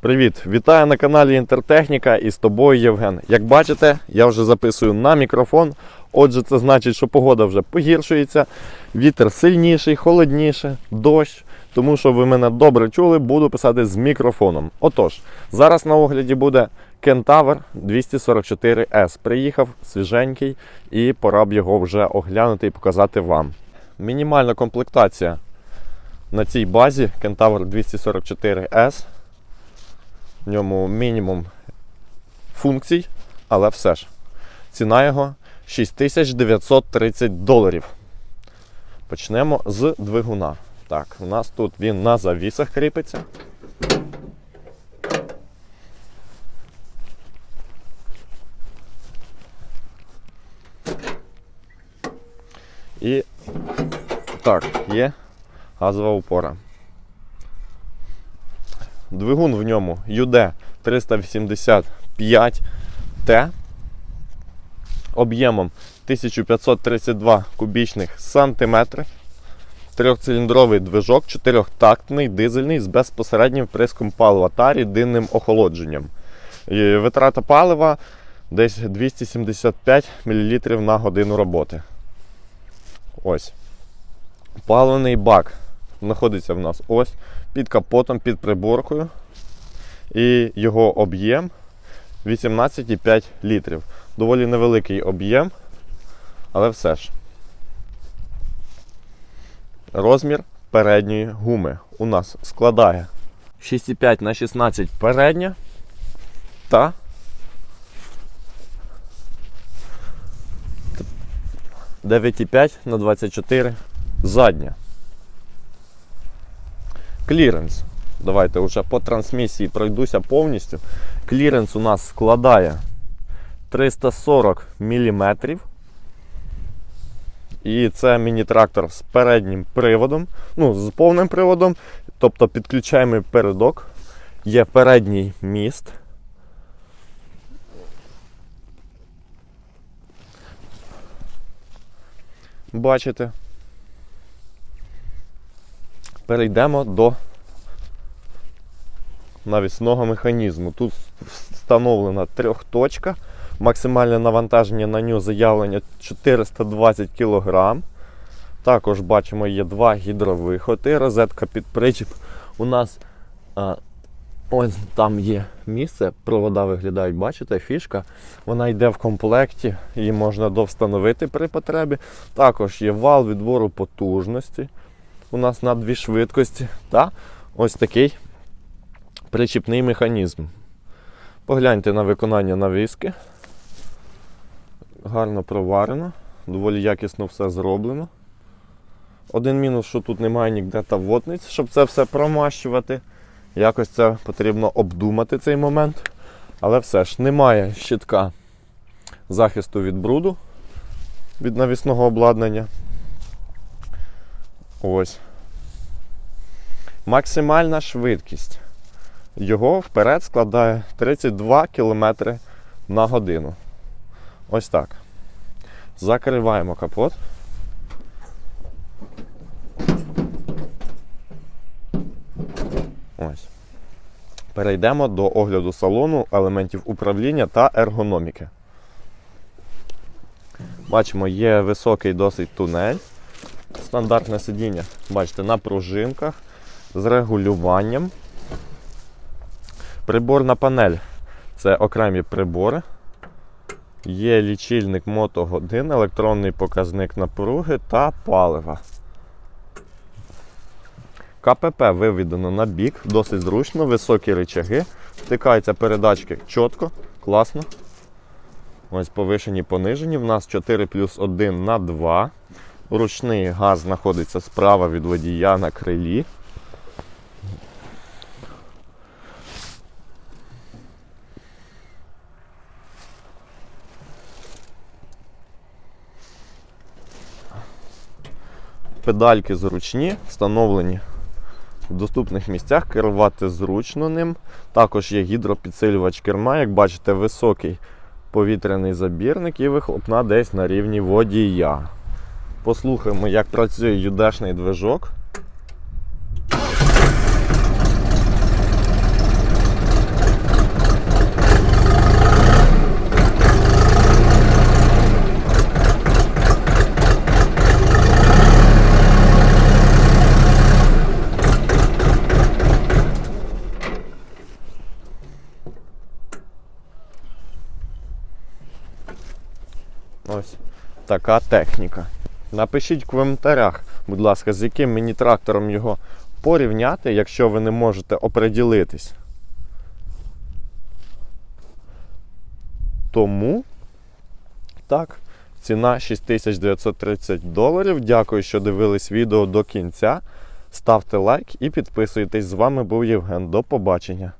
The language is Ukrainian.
Привіт! Вітаю на каналі Інтертехніка і з тобою Євген. Як бачите, я вже записую на мікрофон. Отже, це значить, що погода вже погіршується, вітер сильніший, холодніше, дощ. Тому що ви мене добре чули, буду писати з мікрофоном. Отож, зараз на огляді буде Кентавр 244S. Приїхав свіженький і пора б його вже оглянути і показати вам. Мінімальна комплектація на цій базі Кентавр 244S. В ньому мінімум функцій, але все ж. Ціна його 6930 доларів. Почнемо з двигуна. Так, у нас тут він на завісах кріпиться. І так, є газова опора. Двигун в ньому UD 385T об'ємом 1532 кубічних сантиметри. Трьохциліндровий движок, чотирьохтактний, дизельний з безпосереднім вприском палива та рідинним охолодженням. Витрата палива десь 275 мл на годину роботи. Ось. Паливний бак знаходиться в нас ось під капотом, під приборкою. І його об'єм 18,5 літрів. Доволі невеликий об'єм, але все ж. Розмір передньої гуми у нас складає 6,5 на 16 передня та 9,5 на 24 задня. Кліренс. Давайте вже по трансмісії пройдуся повністю. Кліренс у нас складає 340 мм. І це міні-трактор з переднім приводом, ну, з повним приводом, тобто підключаємо передок. Є передній міст. Бачите? Перейдемо до навісного механізму. Тут встановлена трьохточка. Максимальне навантаження на нього заявлення 420 кг. Також бачимо, є два гідровиходи, розетка під причіп. У нас а, ось там є місце, провода виглядають, бачите, фішка. Вона йде в комплекті, її можна довстановити при потребі. Також є вал відбору потужності. У нас на дві швидкості. Та ось такий причіпний механізм. Погляньте на виконання навіски. Гарно проварено, доволі якісно все зроблено. Один мінус, що тут немає ніде тавотниць, щоб це все промащувати. Якось це потрібно обдумати цей момент. Але все ж немає щитка захисту від бруду від навісного обладнання. Ось. Максимальна швидкість. Його вперед складає 32 км на годину. Ось так. Закриваємо капот. Ось. Перейдемо до огляду салону, елементів управління та ергономіки. Бачимо, є високий досить тунель. Стандартне сидіння, бачите, на пружинках з регулюванням. Приборна панель це окремі прибори. Є лічильник мотогодин, електронний показник напруги та палива. КПП виведено на бік, досить зручно, високі рычаги. Втикаються передачки чітко, класно. Ось повишені, понижені. В нас 4 плюс 1 на 2. Ручний газ знаходиться справа від водія на крилі. Педальки зручні, встановлені в доступних місцях, керувати зручно ним. Також є гідропідсилювач керма, як бачите, високий повітряний забірник і вихлопна десь на рівні водія. Послухаємо, як працює юдашний движок. Така техніка. Напишіть в коментарях, будь ласка, з яким мені трактором його порівняти, якщо ви не можете оприділитись. Тому так, ціна 6930 доларів. Дякую, що дивились відео до кінця. Ставте лайк і підписуйтесь. З вами був Євген. До побачення.